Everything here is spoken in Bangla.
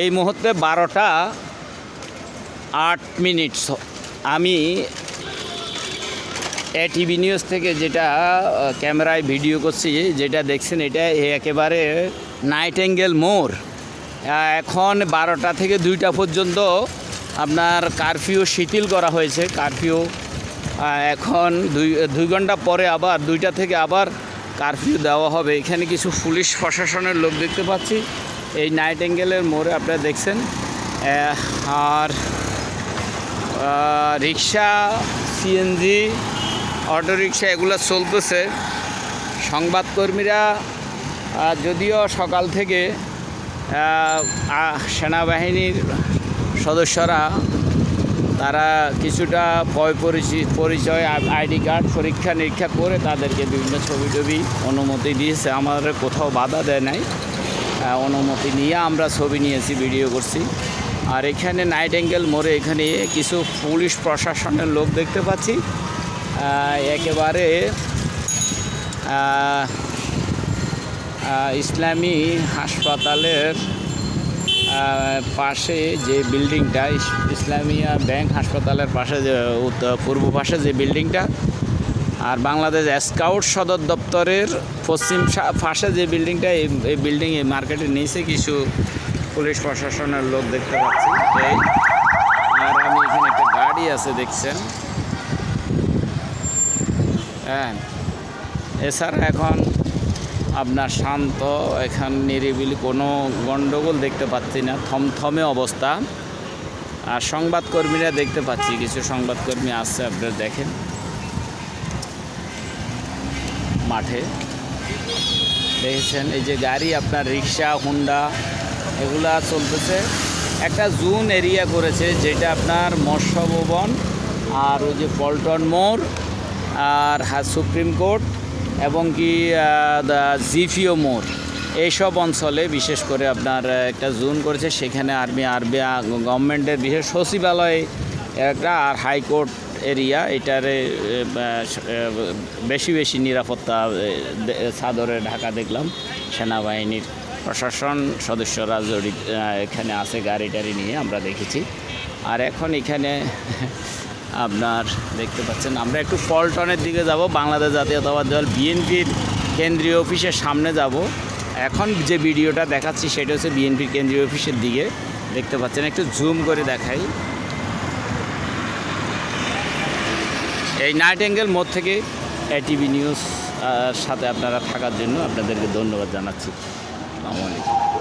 এই মুহূর্তে বারোটা আট মিনিট। আমি এটিভি নিউজ থেকে যেটা ক্যামেরায় ভিডিও করছি, যেটা দেখছেন, এটা একেবারে নাইট অ্যাঙ্গেল মোর এখন বারোটা থেকে দুইটা পর্যন্ত আপনার কারফিউ শিথিল করা হয়েছে কারফিউ এখন দুই দুই ঘণ্টা পরে আবার, দুইটা থেকে আবার কারফিউ দেওয়া হবে। এখানে কিছু পুলিশ প্রশাসনের লোক দেখতে পাচ্ছি। এই নাইট অ্যাঙ্গেলের মোড়ে আপনারা দেখছেন আর রিক্সা সিএনজি অটো রিক্সা এগুলো চলতেছে। সংবাদকর্মীরা যদিও সকাল থেকে সেনাবাহিনীর সদস্যরা, তারা কিছুটা পয় পরিচি- পরিচয় আইডি কার্ড পরীক্ষা নিরীক্ষা করে তাদেরকে বিভিন্ন ছবি টবি অনুমতি দিয়েছে। আমাদের কোথাও বাধা দেয় নাই। অনুমতি নিয়ে আমরা ছবি নিয়েছি ভিডিও করছি। আর এখানে নাইট অ্যাঙ্গেল মোড়ে এখানে কিছু পুলিশ প্রশাসনের লোক দেখতে পাচ্ছি। একেবারে ইসলামী হাসপাতালের পাশে যে বিল্ডিংটা ইস- ইসলামিয়া ব্যাংক হাসপাতালের পাশে যে পূর্ব পাশে যে বিল্ডিংটা আর বাংলাদেশ স্কাউট সদর দপ্তরের পশ্চিম পাশে যে বিল্ডিংটা, এই এই বিল্ডিং এই মার্কেটের নিচে কিছু পুলিশ প্রশাসনের লোক দেখতে পাচ্ছি। আর আমি এখানে একটা গাড়ি আছে, দেখছেন? হ্যাঁ। এছাড়া এখন আপনার শান্ত, এখান নিরিবিলি কোনো গণ্ডগোল দেখতে পাচ্ছি না, থমথমে অবস্থা। আর সংবাদকর্মীরা দেখতে পাচ্ছি, কিছু সংবাদকর্মী আসছে আপনারা দেখেন। মাঠে। দেখেছেন, এই যে গাড়ি, আপনার রিক্সা, হুন্ডা, এগুলা চলতেছে। একটা জুন এরিয়া করেছে, যেটা আপনার মৎস্য ভবন আর ওই যে পল্টন মোড় আর সুপ্রিম কোর্ট এবং কি জিফিও মোড়। এইসব অঞ্চলে বিশেষ করে আপনার একটা জোন করেছে, সেখানে আর্মি আরবি গভর্নমেন্টের বিশেষ সচিবালয়, একটা আর হাইকোর্ট এরিয়া, এটারে বেশি বেশি নিরাপত্তা চাদরে ঢাকা দেখলাম। সেনাবাহিনীর প্রশাসন সদস্যরা জড়িত এখানে আছে গাড়ি টাড়ি নিয়ে, আমরা দেখেছি। আর এখন এখানে আপনার দেখতে পাচ্ছেন, আমরা একটু পল্টনের দিকে যাব, বাংলাদেশ জাতীয়তাবাদী দল, বিএনপির কেন্দ্রীয় অফিসের সামনে যাব। এখন যে ভিডিওটা দেখাচ্ছি, সেটা হচ্ছে বিএনপির কেন্দ্রীয় অফিসের দিকে। দেখতে পাচ্ছেন, একটু জুম করে দেখাই। এই নাইট অ্যাঙ্গেল মোড় থেকে এটিভি নিউজ সাথে আপনারা থাকার জন্য আপনাদেরকে ধন্যবাদ জানাচ্ছি। আসসালামু আলাইকুম।